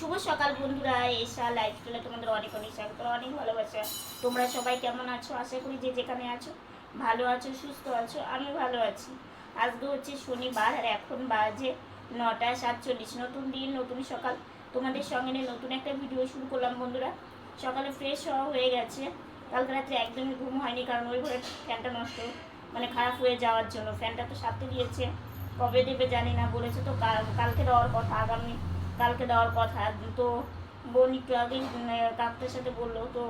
শুভ সকাল বন্ধুরা এসা লাইফস্টাইলে তোমাদের অনেক অনেক স্বাগত, অনেক ভালোবাসা। তোমরা সবাই কেমন আছো? আশা করি যে যেখানে আছো, ভালো আছো, সুস্থ আছো আমি ভালো আছি। আজকে হচ্ছে শনিবার আর এখন বাজে নটা সাতচল্লিশ। নতুন দিন, নতুন সকাল। তোমাদের সঙ্গে নিয়ে নতুন একটা ভিডিও শুরু করলাম বন্ধুরা। সকালে ফ্রেশ হওয়া হয়ে গেছে। কালকে রাত্রে একদমই ঘুম হয়নি কারণ ওই ঘরে ফ্যানটা নষ্ট মানে খারাপ হয়ে যাওয়ার জন্য। ফ্যানটা তো সারতে দিয়েছে। কবে দেবে জানি না, বলেছে তো কাল- কালকে দেওয়ার কথা, আগামী কালকে দেওয়ার কথা। তো বোন একটু আগেই উম, কাকুদের সাথে বলল তো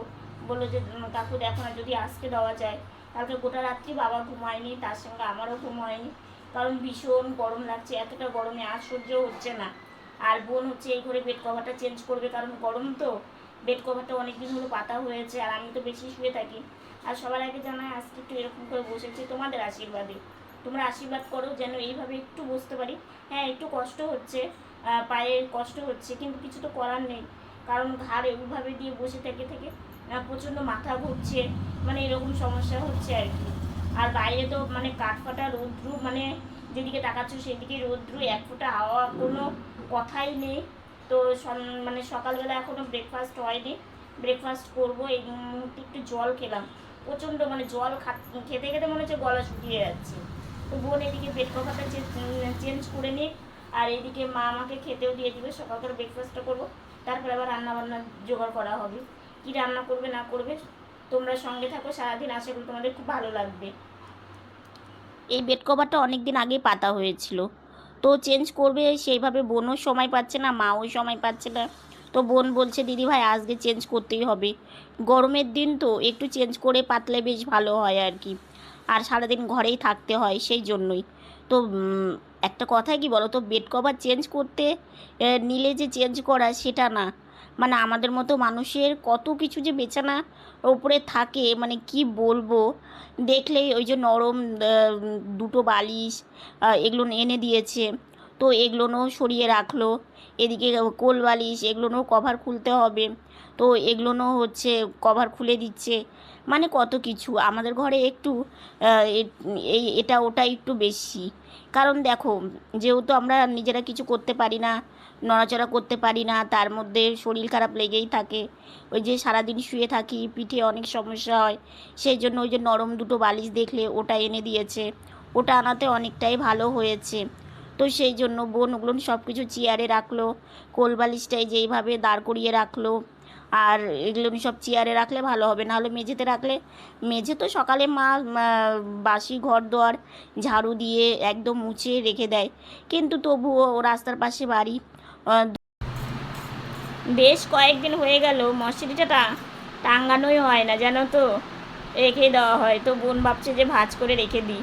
বলল যে কাকু দেখো না যদি আজকে দেওয়া যায় কালকে গোটা রাত্রি বাবা ঘুমায়নি তার সঙ্গে আমারও ঘুম হয়নি কারণ ভীষণ গরম লাগছে এতটা গরমে আর সহ্য হচ্ছে না। আর বোন হচ্ছে এই ঘরে বেড কভারটা চেঞ্জ করবে কারণ গরম তো। বেড কভারটা অনেক দিন হলো পাতা হয়েছে আর আমি তো বেশি শুয়ে থাকি। আর সবার আগে জানাই আজকে একটু এরকম করে বসেছি তোমাদের আশীর্বাদে। তোমরা আশীর্বাদ করো যেন এইভাবে একটু বসতে পারি। হ্যাঁ একটু কষ্ট হচ্ছে আহ, পায়ে কষ্ট হচ্ছে কিন্তু কিছু তো করার নেই। কারণ ঘাড় এইভাবে দিয়ে বসে থেকে থেকে প্রচণ্ড মাথা ঘুরছে মানে এরকম সমস্যা হচ্ছে আর কি। আর বাইরে তো মানে কাঠফাটা রৌদ্রু মানে যেদিকে তাকাচ্ছ সেদিকে রৌদ্রু এক ফোঁটা হাওয়া কোনো কথাই নেই। তো মানে সকালবেলা এখনও ব্রেকফাস্ট হয়নি। ব্রেকফাস্ট করব এই মুহূর্তে একটু জল খেলাম। প্রচণ্ড মানে জল খেতে খেতে মনে হচ্ছে গলা শুকিয়ে যাচ্ছে। তো বোন এদিকে বেড কভারটা চেঞ্জ করে নিই আর এদিকে মা আমাকে খেতেও দিয়ে দিবে সকালকার ব্রেকফাস্টটা করব। তারপরে আবার রান্না বান্না জোগাড় করা হবে। কি রান্না করবে, না করবে, তোমরা সঙ্গে থাকো, সারাদিন আশা করি তোমাদের খুব ভালো লাগবে। এই বেড কভারটা অনেক দিন আগেই পাতা হয়েছিল। তো চেঞ্জ করবে সেইভাবে বোনও সময় পাচ্ছে না, মাও সময় পাচ্ছে না। তো বোন বলছে, দিদি ভাই, আজকে চেঞ্জ করতেই হবে। গরমের দিন তো একটু চেঞ্জ করে পাতলে বেশ ভালো হয় আর কি। আর সারাদিন ঘরেই থাকতে হয় সেই জন্যই। তো একটা কথা কি বলো তো বেড কভার চেঞ্জ করতে নিলে যে চেঞ্জ করা সেটা না। মানে আমাদের মতো মানুষের কত কিছু যে বেচানা ওপরে থাকে মানে কি বলব? দেখলেই ওই যে নরম দুটো বালিশ এগুলো এনে দিয়েছে। তো এগুলোও সরিয়ে রাখল। এদিকে কোল বালিশ এগুলোও কভার খুলতে হবে। তো এগুলোও হচ্ছে কভার খুলে দিচ্ছে। মানে কত কিছু? আমাদের ঘরে একটু এই, এটা, ওটা একটু বেশি। কারণ দেখো, যেহেতু আমরা নিজেরা কিছু করতে পারি না, নড়াচড়া করতে পারি না, তার মধ্যে শরীর খারাপ লেগেই থাকে। ওই যে সারাদিন শুয়ে থাকি, পিঠে অনেক সমস্যা হয়, সেই জন্য ওই যে নরম দুটো বালিশ দেখলে ওটা এনে দিয়েছে। ওটা আনাতে অনেকটাই ভালো হয়েছে। তো সেই জন্য বোন ওগুলো সব কিছু চেয়ারে রাখল, কোল বালিশটাই যেইভাবে দাঁড় করিয়ে রাখল। আর এগুলো সব চেয়ারে রাখলে ভালো হবে, নাহলে মেঝেতে রাখলে, মেঝে তো সকালে মা বাসি, ঘর দোয়ার, ঝাড়ু দিয়ে একদম মুছে রেখে দেয়। কিন্তু তবুও রাস্তার পাশে বাড়ি বেশ কয়েকদিন হয়ে গেল মশারিটা টাঙ্গানোই হয় না, জানো তো? রেখে দেওয়া হয়, তো বোন ভাবছে যে ভাঁজ করে রেখে দিই।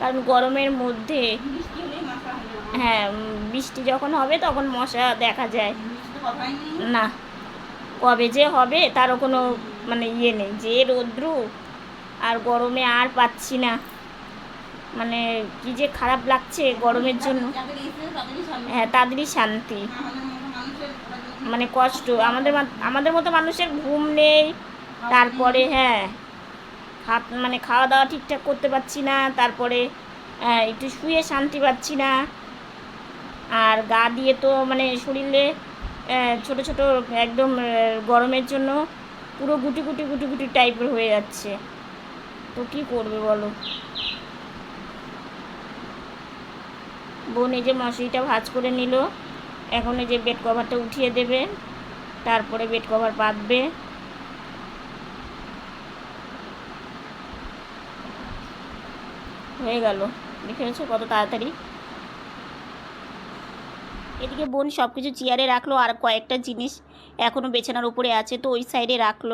কারণ গরমের মধ্যে হয়ে বৃষ্টি যখন হবে তখন মশা দেখা যায়। না। কবে যে হবে তারও কোনো মানে ইয়ে নেই। যে রৌদ্রু আর গরমে আর পাচ্ছি না। মানে কি যে খারাপ লাগছে গরমের জন্য। হ্যাঁ তাদেরই শান্তি। মানে কষ্ট। আমাদের আমাদের মতো মানুষের ঘুম নেই। তারপরে হ্যাঁ হাত মানে খাওয়া দাওয়া ঠিকঠাক করতে পারছি না। তারপরে আহ, একটু শুয়ে শান্তি পাচ্ছি না। আর গা দিয়ে তো মানে শরীরে ছোট ছোট একদম গরমের জন্য পুরো গুটি গুটি গুটি গুটি টাইপের হয়ে যাচ্ছে। তো কি করবে বলো? বোন এই যে মশারিটা ভাজ করে নিল, এখন এই যে বেড কভারটা উঠিয়ে দেবে, তারপরে বেড কভার পাতবে হয়ে গেল। দেখেছ কত তাড়াতাড়ি? এদিকে বোন সব কিছু চেয়ারে রাখল আর কয়েকটা জিনিস এখনও বেছানার উপরে আছে, তো ওই সাইডে রাখল।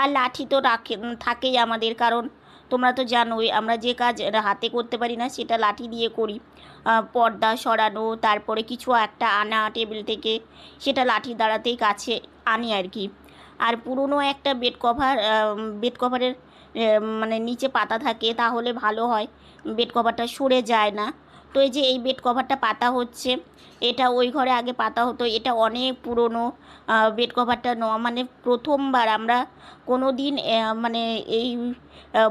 আর লাঠি তো রাখে থাকেই আমাদের, কারণ তোমরা তো জানোই, আমরা যে কাজ হাতে করতে পারি না সেটা লাঠি দিয়ে করি। পর্দা সরানো, তারপরে কিছু একটা আনা টেবিল থেকে, সেটা লাঠি দাঁড়াতেই কাছে আনি আর কি। আর পুরনো একটা বেড কভার বেড কভারের মানে নিচে পাতা থাকে, তাহলে ভালো হয়। বেড কভারটা সরে যায় না। তো এই যে এই বেড কভারটা পাতা হচ্ছে, এটা ওই ঘরে আগে পাতা হতো, এটা অনেক পুরনো বেড কভারটা নেওয়া মানে প্রথমবার আমরা কোনো দিন মানে এই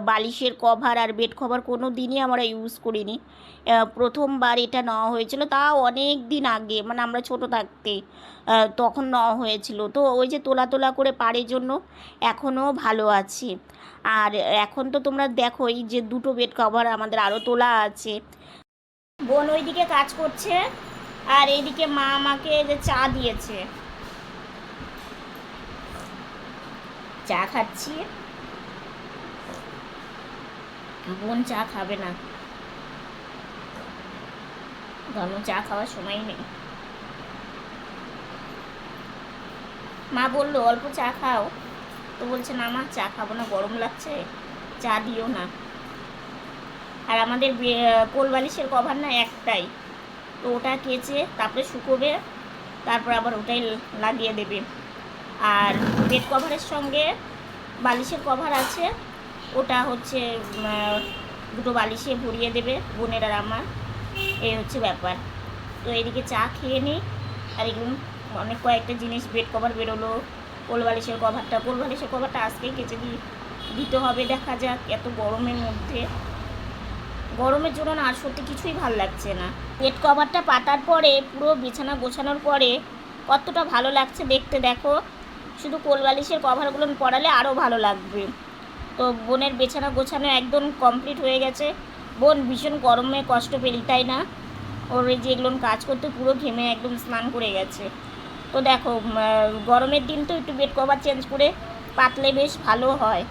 বালিশের কভার আর বেড কভার কোনো দিনই আমরা ইউজ করিনি। প্রথমবার এটা নেওয়া হয়েছিল তাও অনেক দিন আগে মানে আমরা ছোট থাকতে তখন নেওয়া হয়েছিল। তো ওই যে তোলা তোলা করে পাড়ের জন্য এখনও ভালো আছে। আর এখন তো তোমরা দেখোই যে দুটো বেড কভার আমাদের আরও তোলা আছে। বোন ওইদিকে কাজ করছে, আর এইদিকে মা আমাকে যে চা দিয়েছে। চা খাচ্ছি। বোন চা খাবে না। ঘন চা খাওয়ার সময় নেই। মা বলল, অল্প চা খাও। তো বলছে, না মা, চা খাব না, গরম লাগছে। চা দিও না। আর আমাদের কোল বালিশের কভার না একটাই। তো ওটা কেচে তারপরে শুকোবে, তারপর আবার ওটাই লাগিয়ে দেবে। আর বেড কভারের সঙ্গে বালিশের কভার আছে, ওটা হচ্ছে দুটো বালিশে ভরিয়ে দেবে বোনের আর আমার। এই হচ্ছে ব্যাপার। তো এদিকে চা খেয়ে নিই, আর এগুলো অনেক কয়েকটা জিনিস বেড কভার বেরোলো কোল বালিশের কভারটা কোল বালিশের কভারটা আজকেই কেচে দিই দিতে হবে, দেখা যাক, এত গরমের মধ্যে। গরমের জন্য না আর সত্যি কিছুই ভালো লাগছে না। বেড কভারটা পাতার পরে, পুরো বিছানা গোছানোর পরে কতটা ভালো লাগছে দেখতে দেখো। শুধু কোল বালিশের কভারগুলো পরালে আরও ভালো লাগবে। তো বোনের বিছানা গোছানো একদম কমপ্লিট হয়ে গেছে। বোন ভীষণ গরমে কষ্ট পেলি, তাই না? ওর যে এগুলো কাজ করতে পুরো ঘেমে একদম স্নান করে গেছে। তো দেখো গরমের দিন তো একটু বেড কভার চেঞ্জ করে পাতলে বেশ ভালো হয়।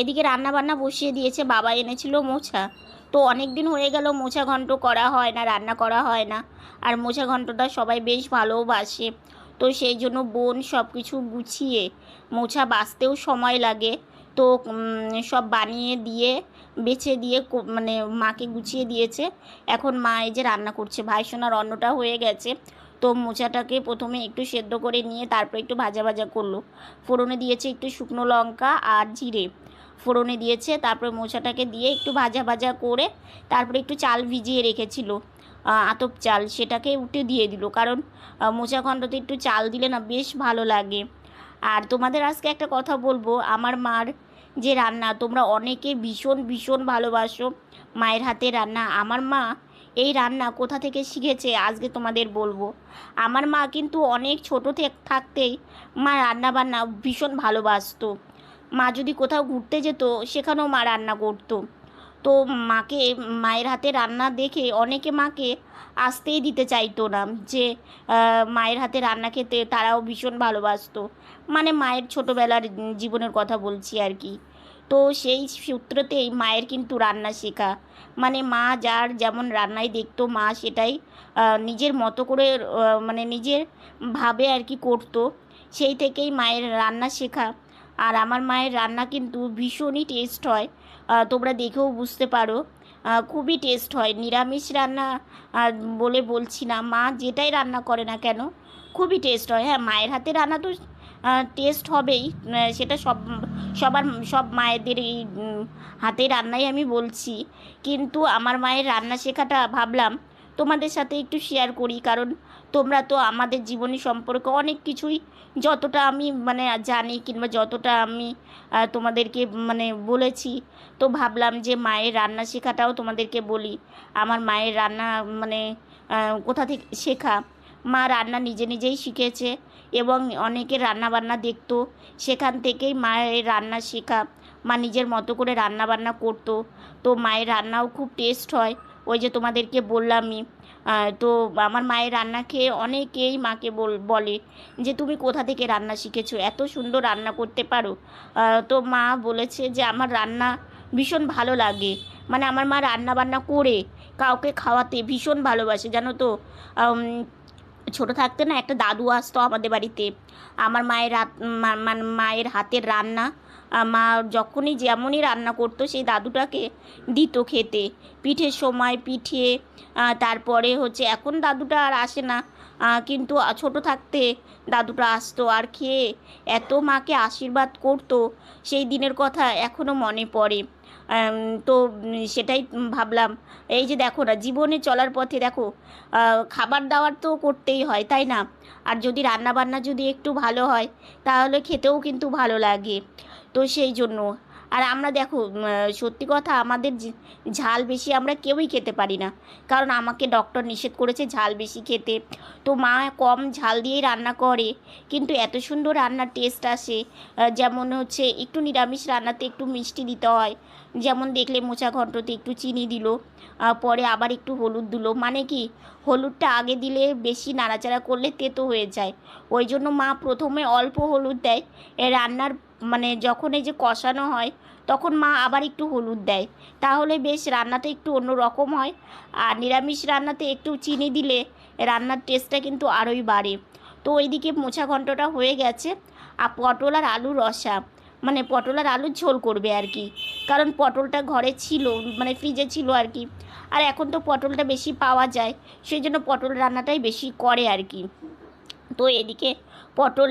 এদিকে রান্না বান্না বসিয়ে দিয়েছে, বাবা এনেছিল মোছা। তো অনেক দিন হয়ে গেল মোছা ঘন্ট করা হয় না, রান্না করা হয় না। আর মোছা ঘন্টটা সবাই বেশ ভালোবাসে। তো সেই জন্য বোন সব কিছু গুছিয়ে মোছা বাঁচতেও সময় লাগে। তো সব বানিয়ে দিয়ে, বেছে দিয়ে মানে মাকে গুছিয়ে দিয়েছে। এখন মা এই যে রান্না করছে, ভাই সোনার অন্নটা হয়ে গেছে। তো মোচাটাকে প্রথমে একটু সেদ্ধ করে নিয়ে তারপর একটু ভাজা ভাজা করল। ফোড়নে দিয়েছে একটু শুকনো লঙ্কা আর জিরে। ফোড়নে দিয়েছে তারপরে মোচাটাকে দিয়ে একটু ভাজা ভাজা করে তারপরে একটু চাল ভিজিয়ে রেখেছিল আতপ চাল সেটাকে উঠে দিয়ে দিল। কারণ আহ, মোচা ঘণ্টতে একটু চাল দিলে না বেশ ভালো লাগে। আর তোমাদের আজকে একটা কথা বলব আমার মার যে রান্না তোমরা অনেকে ভীষণ ভীষণ ভালোবাসো মায়ের হাতে রান্না। আমার মা এই রান্না কোথা থেকে শিখেছে আজকে তোমাদের বলব। আমার মা কিন্তু অনেক ছোটো থেকে থাকতেই মা রান্না বান্না ভীষণ ভালোবাসতো। মা যদি কোথাও ঘুরতে যেত, সেখানেও মা রান্না করতো। তো মাকে, মায়ের হাতে রান্না দেখে অনেকে মাকে আসতেই দিতে চাইতো না যে মায়ের হাতে রান্না খেতে তারাও ভীষণ ভালোবাসতো। মানে মায়ের ছোটোবেলার জীবনের কথা বলছি আর কি। তো সেই সূত্রতেই মায়ের কিন্তু রান্না শেখা। মানে মা যার যেমন রান্নায় দেখতো, মা সেটাই নিজের মতো করে মানে নিজের ভাবে আর কি করতো। সেই থেকেই মায়ের রান্না শেখা। আর আমার মায়ের রান্না কিন্তু ভীষণই টেস্ট হয়। তোমরা দেখেও বুঝতে পারো। খুবই টেস্ট হয়। নিরামিষ রান্না বলে বলছি না। মা যেটাই রান্না করে না কেন, খুবই টেস্ট হয়। হ্যাঁ মায়ের হাতে রান্না তো টেস্ট হবেই। সেটা সব, সবার, সব মায়েদের এই হাতে রান্নাই আমি বলছি। কিন্তু আমার মায়ের রান্না শেখাটা ভাবলাম, তোমাদের সাথে একটু শেয়ার করি। কারণ তোমরা তো আমাদের জীবনী সম্পর্কে অনেক কিছুই যতটা আমি মানে জানি কিংবা যতটা আমি তোমাদেরকে মানে বলেছি, তো ভাবলাম যে মায়ের রান্না শেখাটাও তোমাদেরকে বলি। আমার মায়ের রান্না মানে কোথা থেকে শেখা? মা রান্না নিজে নিজেই শিখেছে এবং অনেকের রান্না বান্না দেখতো। সেখান থেকেই মায়ের রান্না শেখা। মা নিজের মতো করে রান্না বান্না করতো। তো মায়ের রান্নাও খুব টেস্ট হয়। ওই যে তোমাদেরকে বললামই তো আমার মায়ের রান্না খেয়ে অনেকেই মাকে বল যে, তুমি কোথা থেকে রান্না শিখেছো? এত সুন্দর রান্না করতে পারো। তো মা বলেছে যে, আমার রান্না ভীষণ ভালো লাগে। মানে আমার মা রান্না বান্না করে কাউকে খাওয়াতে ভীষণ ভালোবাসে, জানো তো? ছোটো থাকতে না একটা দাদু আসতো আমাদের বাড়িতে। আমার মায়ের মানে মায়ের হাতের রান্না মা যখনই যেমনই রান্না করতো, সেই দাদুটাকে দিত খেতে। পিঠের সময় পিঠে তারপরে হচ্ছে এখন দাদুটা আর আসে না। কিন্তু ছোট থাকতে দাদুটা আসতো আর খেয়ে এত মাকে আশীর্বাদ করতো, সেই দিনের কথা এখনও মনে পড়ে। তো সেটাই ভাবলাম, এই যে দেখো না, জীবনে চলার পথে দেখো খাবার দাবার তো করতেই হয়, তাই না? আর যদি রান্না বান্না যদি একটু ভালো হয়, তাহলে খেতেও কিন্তু ভালো লাগে। তো সেই জন্য। আর আমরা দেখো সত্যি কথা আমাদের ঝাল বেশি আমরা কেউই খেতে পারি না। কারণ আমাকে ডক্টর নিষেধ করেছে ঝাল বেশি খেতে। তো মা কম ঝাল দিয়েই রান্না করে, কিন্তু এত সুন্দর রান্নার টেস্ট আসে। যেমন হচ্ছে একটু নিরামিষ রান্নাতে একটু মিষ্টি দিতে হয়। যেমন দেখলে মোচা ঘন্টতে একটু চিনি দিল পরে আবার একটু হলুদ দিল। মানে কি, হলুদটা আগে দিলে বেশি নাড়াচাড়া করলে তেতো হয়ে যায়। ওই জন্য মা প্রথমে অল্প হলুদ দেয়। রান্নার মানে যখন এই যে কষানো হয়, তখন মা আবার একটু হলুদ দেয়। তাহলে বেশ রান্নাটা একটু অন্য রকম হয়। আর নিরামিষ রান্নাতে একটু চিনি দিলে রান্নার টেস্টটা কিন্তু আরোই বাড়ে। তো ওইদিকে মোছা ঘন্টটা হয়ে গেছে। আর পটল আর আলু রসা মানে পটল আর আলুর ঝোল করবে আর কি। কারণ পটলটা ঘরে ছিল মানে ফ্রিজে ছিল আর কি। আর এখন তো পটলটা বেশি পাওয়া যায়, সেই জন্য পটল রান্নাটাই বেশি করে আর কি। তো এদিকে পটল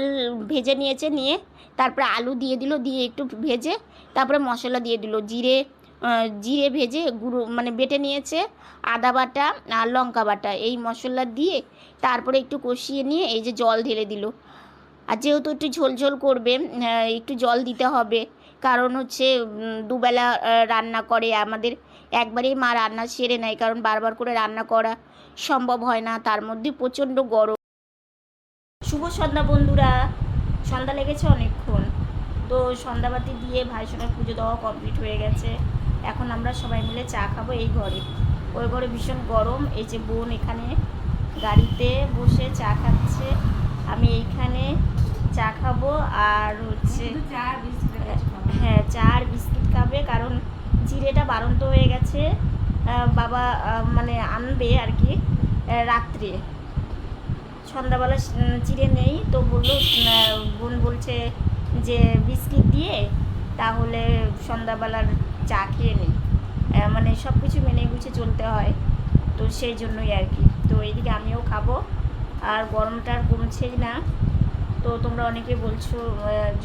ভেজে নিয়েছে, নিয়ে তারপরে আলু দিয়ে দিল, দিয়ে একটু ভেজে তারপরে মশলা দিয়ে দিল। জিরে জিরে ভেজে গুঁড়ো মানে বেটে নিয়েছে আদা বাটা আর লঙ্কা বাটা। এই মশলা দিয়ে তারপরে একটু কষিয়ে নিয়ে এই যে জল ঢেলে দিল। আর যেহেতু একটু ঝোল ঝোল করবে একটু জল দিতে হবে, কারণ হচ্ছে দুবেলা রান্না করে আমাদের একবারেই মা রান্না সেরে নেয়, কারণ বারবার করে রান্না করা সম্ভব হয় না। তার মধ্যে প্রচণ্ড গরম। শুভ সন্ধ্যা বন্ধুরা। সন্ধ্যা লেগেছে অনেকক্ষণ। তো সন্ধ্যাবাতি দিয়ে ভাইসোনার পুজো দেওয়া কমপ্লিট হয়ে গেছে। এখন আমরা সবাই মিলে চা খাব এই ঘরে। ওই ঘরে ভীষণ গরম। এই যে বোন এখানে গাড়িতে বসে চা খাচ্ছে। আমি এইখানে চা খাব আর হচ্ছে। হ্যাঁ চা আর বিস্কিট খাবে কারণ চিড়েটা বারন্ত হয়ে গেছে। বাবা মানে আনবে আর কি রাত্রে। সন্ধ্যাবেলা চিড়ে নেই, তো বলল বোন বলছে যে বিস্কিট দিয়ে তাহলে সন্ধ্যাবেলার চা খেয়ে নিই মানে সব কিছু মেনে গুছে চলতে হয়, তো সেই জন্যই আর কি। তো এইদিকে আমিও খাব, আর গরমটা আর কমছেই না। তো তোমরা অনেকে বলছো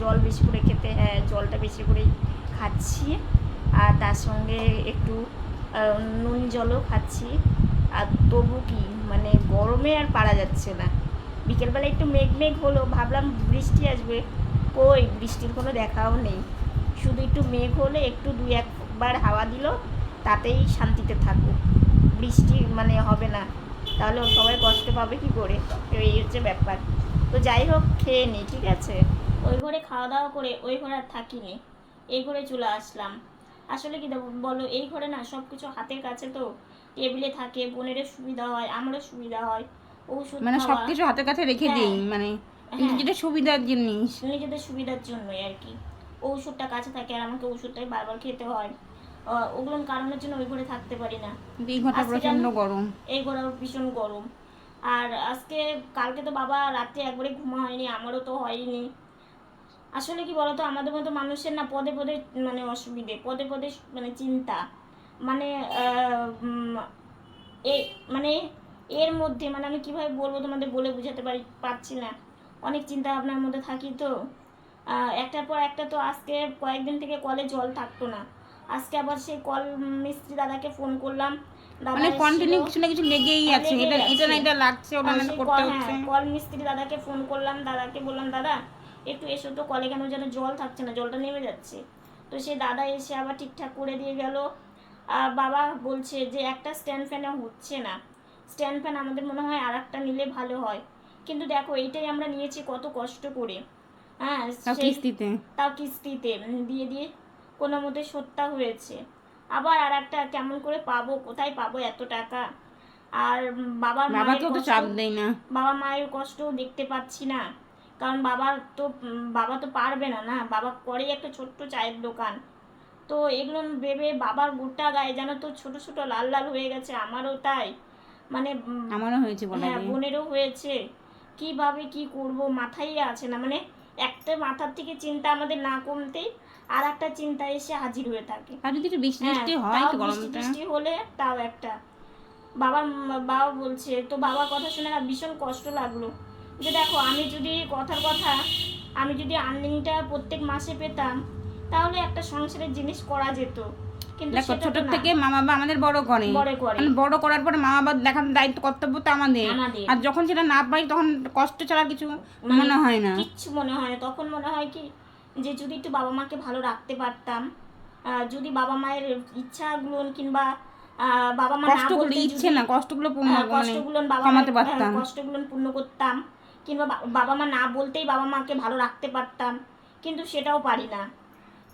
জল বেশি করে খেতে হ্যাঁ জলটা বেশি করেই খাচ্ছি। আর তার সঙ্গে একটু নুন জলও খাচ্ছি। আর তবু কি মানে গরমে আর পারা যাচ্ছে না। বিকেলবেলা একটু মেঘ মেঘ হলো, ভাবলাম বৃষ্টি আসবে। কই, বৃষ্টির কোনো দেখাও নেই। শুধু একটু মেঘ হলে একটু দুই একবার হাওয়া দিল, তাতেই শান্তিতে থাকুক বৃষ্টি মানে হবে না। তাহলে সবাই কষ্ট পাবে কি করে? এই হচ্ছে ব্যাপার। তো যাই হোক, খেয়ে নিই ঠিক আছে? ওই ঘরে খাওয়া দাওয়া করে, ওই ঘরে আর থাকিনি। এই ঘরে চলে আসলাম। আসলে কি বলো, এই ঘরে না সব কিছু হাতের কাছে তো। টেবিলে থাকে বোনেরও সুবিধা হয় আমারও সুবিধা হয় ঔষধ মানে সবকিছু হাতের কাছে রেখে হ্যাঁ। দিই মানে হ্যাঁ। সুবিধার জিনিস নিজেদের সুবিধার জন্যই আর কি। ঔষধটা কাছে থাকে আর আমাকে ওষুধটাই বারবার খেতে হয়। ওগুলোর কারণের জন্য ওই ঘরে থাকতে পারি না। এই ঘরটা প্রচণ্ড গরম। এই ঘরে ভীষণ গরম। আর আজকে কালকে তো বাবা রাতে একবারে ঘুমা হয়নি আমারও তো হয়নি। আসলে কি বলতো আমাদের মতো মানুষের না পদে পদে মানে অসুবিধে পদে পদে মানে চিন্তা। মানে এ মানে এর মধ্যে মানে আমি কীভাবে বলব তোমাদের বলে বোঝাতে পারি পারছি না। অনেক চিন্তা ভাবনার মধ্যে থাকি তো। একটার পর একটা তো আজকে কয়েকদিন থেকে কলে জল থাকতো না। আজকে আবার সেই কল মিস্ত্রি দাদাকে ফোন করলাম। মানে কন্টিনিউ কিছু না কিছু লেগেই হ্যাঁ, আছে। এটা এটা না এটা লাগছে ওটা না করতে কল- হচ্ছে। হ্যাঁ, কল মিস্ত্রি দাদাকে ফোন করলাম। দাদাকে বললাম দাদা একটু এসো তো কলে কেন যেন জল থাকছে না জলটা নেমে যাচ্ছে। তো সেই দাদা এসে আবার ঠিকঠাক করে দিয়ে গেল। বাবা বলছে যে একটা স্ট্যান্ড ফ্যানে হচ্ছে না। স্ট্যান্ড ফ্যান আমাদের মনে হয় আর একটা নিলে ভালো হয়। কিন্তু দেখো এইটাই আমরা নিয়েছি কত কষ্ট করে। হ্যাঁ কিস্তিতে। তাও কিস্তিতে দিয়ে দিয়ে কোনো মতে সত্যা হয়েছে। আবার আর একটা কেমন করে পাবো কোথায় পাবো এত টাকা? আর বাবার বাবাকেও তো চাপ দেয় না। বাবা মায়ের কষ্ট দেখতে পাচ্ছি না। কারণ বাবার তো বাবা তো পারবে না না? বাবা করেই একটা ছোট্ট চায়ের দোকান। তো এগুলো ভেবে বাবার গোটা গায়ে যেন তো ছোট ছোট লাল লাল হয়ে গেছে আমারও তাই। মানে আমারও হয়েছে হ্যাঁ বোনেরও হয়েছে। কীভাবে কি করব মাথায় আছে না মানে একটা মাথার থেকে চিন্তা আমাদের না কমতেই আর একটা চিন্তা এসে হাজির হয়ে থাকে। আর যদি একটু বৃষ্টি হ্যাঁ, বৃষ্টি হয় বৃষ্টি বৃষ্টি হলে তাও একটা। বাবার বাবা বলছে তো বাবার কথা শুনে না ভীষণ কষ্ট লাগল। যে দেখো আমি যদি কথার কথা আমি যদি আর্নিংটা প্রত্যেক মাসে পেতাম তাহলে একটা সংসারের জিনিস করা যেত। কিন্তু ছোট থেকে মা বাবা আমাদের বড় করে। বড় করে। বড় করার পরে মা বাবার দেখার দায়িত্ব কর্তব্য তো আমাদের। আর যখন সেটা না পাই তখন কষ্ট ছাড়া কিছু মানে হয় না। কিচ্ছু মনে হয় না। তখন মনে হয় কি যে যদি একটু বাবা মাকে ভালো রাখতে পারতাম যদি বাবা মায়ের ইচ্ছাগুলো কিংবা বাবা মা কষ্টগুলো ইচ্ছে না কষ্টগুলো পূর্ণ হ্যাঁ, মানে কষ্টগুলো বাবা কমাতে পারতাম। কষ্টগুলো পূর্ণ করতাম কিংবা বাবা মা না বলতেই বাবা মাকে ভালো রাখতে পারতাম কিন্তু সেটাও পারি না।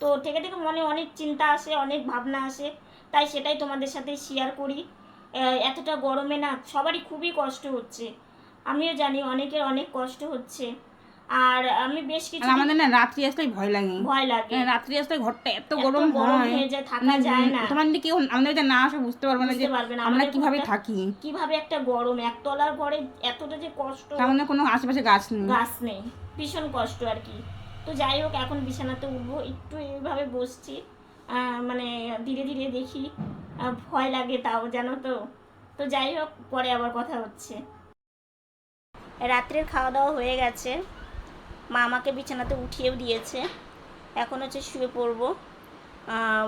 তো থেকে থেকে মনে অনেক চিন্তা আসে অনেক ভাবনা আসে। তাই সেটাই তোমাদের সাথে শেয়ার করি। এতটা গরমে না সবারই খুবই কষ্ট হচ্ছে। আমিও জানি অনেকের অনেক কষ্ট হচ্ছে। আর আমি বেশ কিছু আমাদের না রাত্রি আসলেই ভয় লাগে। ভয় লাগে। হ্যাঁ, রাত্রি আসলে ঘরটা এত গরম গরম হয়। হয়ে যায় থাকা মানে যায় না। তোমার কেউ আমাদের যদি না আসে বুঝতে পারবে না যে আমরা আমাদের কীভাবে থাকি। কীভাবে একটা গরম একতলার ঘরে এতটা যে কষ্ট মধ্যে কোনো আশেপাশে গাছ নেই। গাছ নেই ভীষণ কষ্ট আর কি। তো যাই হোক, এখন বিছানাতে উঠবো। একটু এইভাবে বসছি। মানে ধীরে ধীরে দেখি ভয় লাগে তাও, জানো তো। তো যাই হোক, পরে আবার কথা হচ্ছে। রাত্রের খাওয়া দাওয়া হয়ে গেছে। মা আমাকে বিছানাতে উঠিয়েও দিয়েছে। এখন হচ্ছে শুয়ে পড়ব।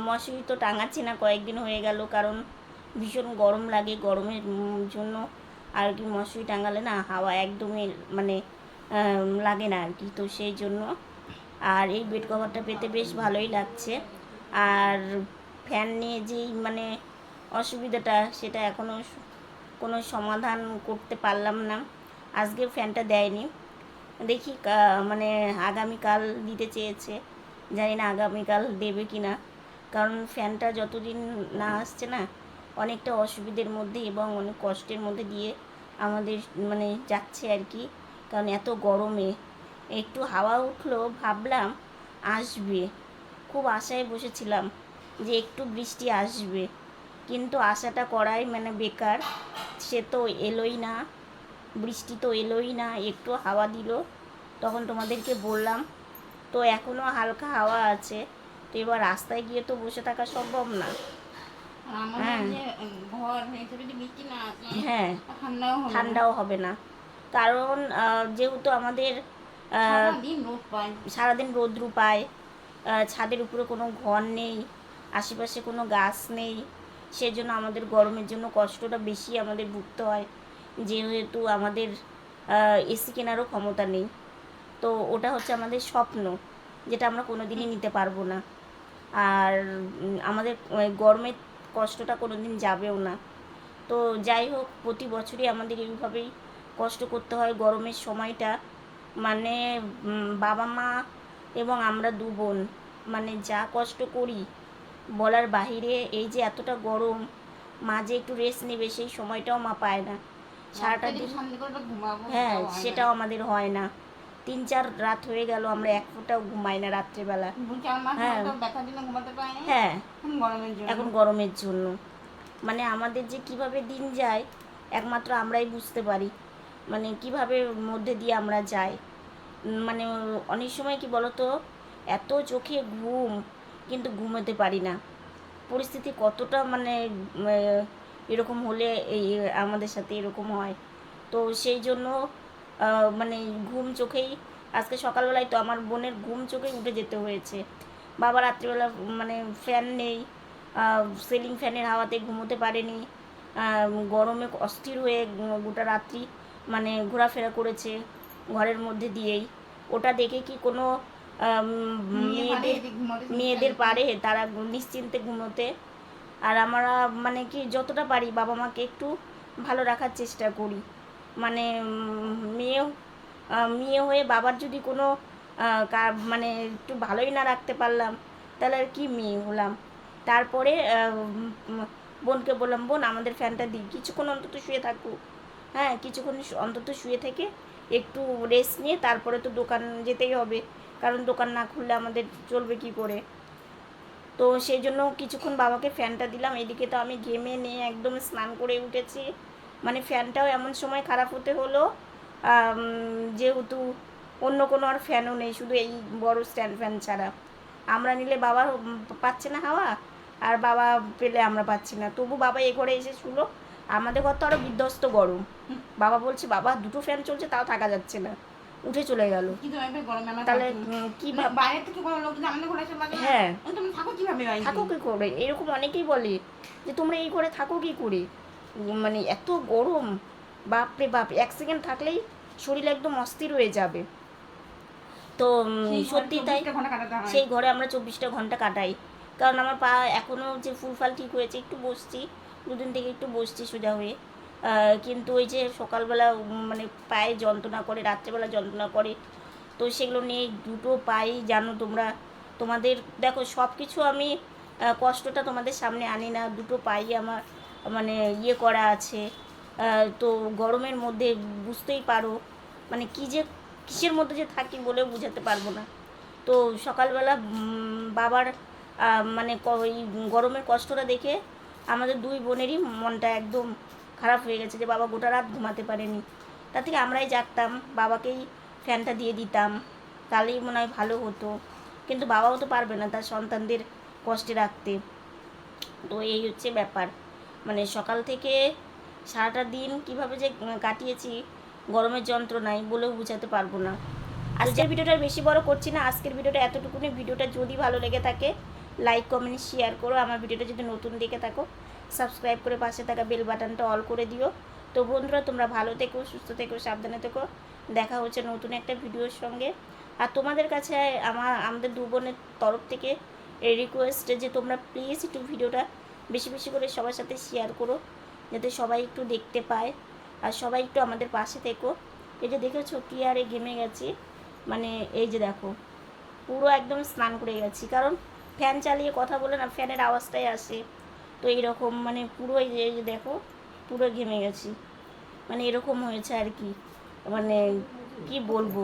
মশারি তো টাঙাচ্ছি না, কয়েকদিন হয়ে গেল, কারণ ভীষণ গরম লাগে, গরমের জন্য। আর কি মশারি টাঙালে না হাওয়া একদমই মানে লাগে না আর কি। তো সেই জন্য আর এই বেড কভারটা পেতে বেশ ভালোই লাগছে। আর ফ্যান নিয়ে যেই মানে অসুবিধাটা, সেটা এখনও কোনো সমাধান করতে পারলাম না। আজকে ফ্যানটা দেয়নি। দেখি মানে আগামীকাল দিতে চেয়েছে। জানি না আগামীকাল দেবে কি না কারণ ফ্যানটা যতদিন না আসছে না, অনেকটা অসুবিধের মধ্যে এবং অনেক কষ্টের মধ্যে দিয়ে আমাদের মানে যাচ্ছে আর কি। কারণ এত গরমে একটু হাওয়া উঠল ভাবলাম আসবে। খুব আশায় বসেছিলাম যে একটু বৃষ্টি আসবে। কিন্তু আশাটা করাই মানে বেকার। সে তো এলোই না বৃষ্টি তো এলোই না একটু হাওয়া দিল। তখন তোমাদেরকে বললাম তো এখনও হালকা হাওয়া আছে তো এবার রাস্তায় গিয়ে তো বসে থাকা সম্ভব না। হ্যাঁ। হ্যাঁ। ঠান্ডাও হবে না। কারণ যেহেতু আমাদের সারাদিন রৌদ্রু পায়। ছাদের উপরে কোনো ঘর নেই আশেপাশে কোনো গাছ নেই। সেজন্য আমাদের গরমের জন্য কষ্টটা বেশি আমাদের ভুগতে হয়। যেহেতু আমাদের এসি কেনারও ক্ষমতা নেই। তো ওটা হচ্ছে আমাদের স্বপ্ন যেটা আমরা কোনো দিনই নিতে পারব না। আর আমাদের গরমের কষ্টটা কোনো দিন যাবেও না। তো যাই হোক প্রতি বছরই আমাদের এইভাবেই কষ্ট করতে হয় গরমের সময়টা। মানে বাবা মা এবং আমরা দু বোন। মানে যা কষ্ট করি বলার বাহিরে এই যে এতটা গরম মা যে একটু রেস্ট নেবে সেই সময়টাও মা পায় না। সারাটা দিন হ্যাঁ সেটাও আমাদের হয় না। তিন চার রাত হয়ে গেল আমরা এক ফোঁটাও ঘুমাই না রাত্রেবেলা। হ্যাঁ। হ্যাঁ। এখন গরমের জন্য। মানে আমাদের যে কীভাবে দিন যায় একমাত্র আমরাই বুঝতে পারি। মানে কীভাবে মধ্যে দিয়ে আমরা যাই? মানে অনেক সময় কি বলতো, এত চোখে ঘুম কিন্তু ঘুমোতে পারি না। পরিস্থিতি কতটা মানে এরকম হলে এই আমাদের সাথে এরকম হয়? তো সেই জন্য মানে ঘুম চোখেই, আজকে সকালবেলায় তো আমার বোনের ঘুম চোখেই উঠে যেতে হয়েছে। বাবা রাত্রিবেলা মানে ফ্যান নেই সিলিং ফ্যানের হাওয়াতে ঘুমোতে পারেনি গরমে অস্থির হয়ে গোটা রাত্রি মানে ঘোরাফেরা করেছে ঘরের মধ্যে দিয়েই। ওটা দেখে কি কোনো মেয়েদের মেয়েদের পারে? তারা নিশ্চিন্তে ঘুমোতে। আর আমরা মানে কি যতটা পারি বাবা মাকে একটু ভালো রাখার চেষ্টা করি। মানে মেয়ে মেয়ে হয়ে বাবার যদি কোনো মানে একটু ভালোই না রাখতে পারলাম তাহলে আর কি মেয়ে হলাম। তারপরে বোনকে বললাম বোন আমাদের ফ্যানটা দিই। কিছুক্ষণ অন্তত শুয়ে থাকুক হ্যাঁ কিছুক্ষণ অন্তত শুয়ে থেকে একটু রেস্ট নিয়ে তারপরে তো দোকান যেতেই হবে। কারণ দোকান না খুললে আমাদের চলবে কি করে? তো সেই জন্য কিছুক্ষণ বাবাকে ফ্যানটা দিলাম। এদিকে তো আমি ঘেমে নিয়ে একদম স্নান করে উঠেছি। মানে ফ্যানটাও এমন সময় খারাপ হতে হলো যেহেতু অন্য কোনো আর ফ্যানও নেই, শুধু এই বড় স্ট্যান্ড ফ্যান ছাড়া। আমরা নিলে বাবা পাচ্ছে না হাওয়া, আর বাবা পেলে আমরা পাচ্ছি না। তবু বাবা এ ঘরে এসে শুলো। আমাদের ঘর তো আরও বিধ্বস্ত গরম। বাবা বলছে বাবা দুটো ফ্যান চলছে তাও থাকা যাচ্ছে না। উঠে চলে গেল। তাহলে কি বাইরে থেকে কোনো লোক যদি আমাদের ঘরে এসে লাগে না, হ্যাঁ। থাকো কি করে? এরকম অনেকেই বলে যে তোমরা এই ঘরে থাকো কি করে? মানে এত গরম বাপরে বাপ এক সেকেন্ড থাকলেই শরীর একদম অস্থির হয়ে যাবে। তো সত্যি তাই 24টা ঘণ্টা কাটাতে। সেই ঘরে আমরা চব্বিশটা ঘণ্টা কাটাই। কারণ আমার পা এখনও যে ফুলফাল ঠিক হয়েছে একটু বসছি। দুদিন থেকে একটু বসছি সোজা হয়ে। কিন্তু ওই যে সকালবেলা মানে পায়ে যন্ত্রণা করে, রাত্রেবেলা যন্ত্রণা করে, তো সেগুলো নিয়ে দুটো পাই জানো তোমরা। তোমাদের, দেখো সব কিছু আমি কষ্টটা তোমাদের সামনে আনি না। দুটো পাই আমার মানে ইয়ে করা আছে। তো গরমের মধ্যে বুঝতেই পারো মানে কী যে, কিসের মধ্যে যে থাকি বলেও বোঝাতে পারব না। তো সকালবেলা বাবার মানে ওই গরমের কষ্টটা দেখে আমাদের দুই বোনেরই মনটা একদম খারাপ হয়ে গেছে যে বাবা গোটা রাত ঘুমাতে পারেনি। তার থেকে আমরাই জাগতাম বাবাকেই ফ্যানটা দিয়ে দিতাম তাহলেই মনে হয় ভালো হতো। কিন্তু বাবাও তো পারবে না তার সন্তানদের কষ্টে রাখতে। তো এই হচ্ছে ব্যাপার। মানে সকাল থেকে সারাটা দিন কীভাবে যে কাটিয়েছি গরমের যন্ত্রণায় বলেও বোঝাতে পারব না। আজকের ভিডিওটা আর বেশি বড় করছি না। আজকের ভিডিওটা এতটুকুনি। ভিডিওটা যদি ভালো লেগে থাকে লাইক কমেন্ট শেয়ার করো। আমার ভিডিওটা যদি নতুন দেখে থাকো সাবস্ক্রাইব করে পাশে থাকা বেল বাটনটা অল করে দিও। তো বন্ধুরা, তোমরা ভালো থেকো, সুস্থ থেকো, সাবধানে থেকো। দেখা হচ্ছে নতুন একটা ভিডিওর সঙ্গে। আর তোমাদের কাছে আমার, আমাদের দু বোনের তরফ থেকে রিকোয়েস্ট যে তোমরা প্লিজ একটু ভিডিওটা বেশি বেশি করে সবার সাথে শেয়ার করো, যাতে সবাই একটু দেখতে পায়। আর সবাই একটু আমাদের পাশে থেকো। এই যে দেখেছ কি আরে ঘেমে গেছি। মানে এই যে দেখো, পুরো একদম স্নান করে গেছি। কারণ ফ্যান চালিয়ে কথা বলে না, ফ্যানের আওয়াজটাই আসে। তো এইরকম মানে পুরোই যে দেখো, পুরো ঘেমে গেছি। মানে এরকম হয়েছে আর কি। মানে কি বলব?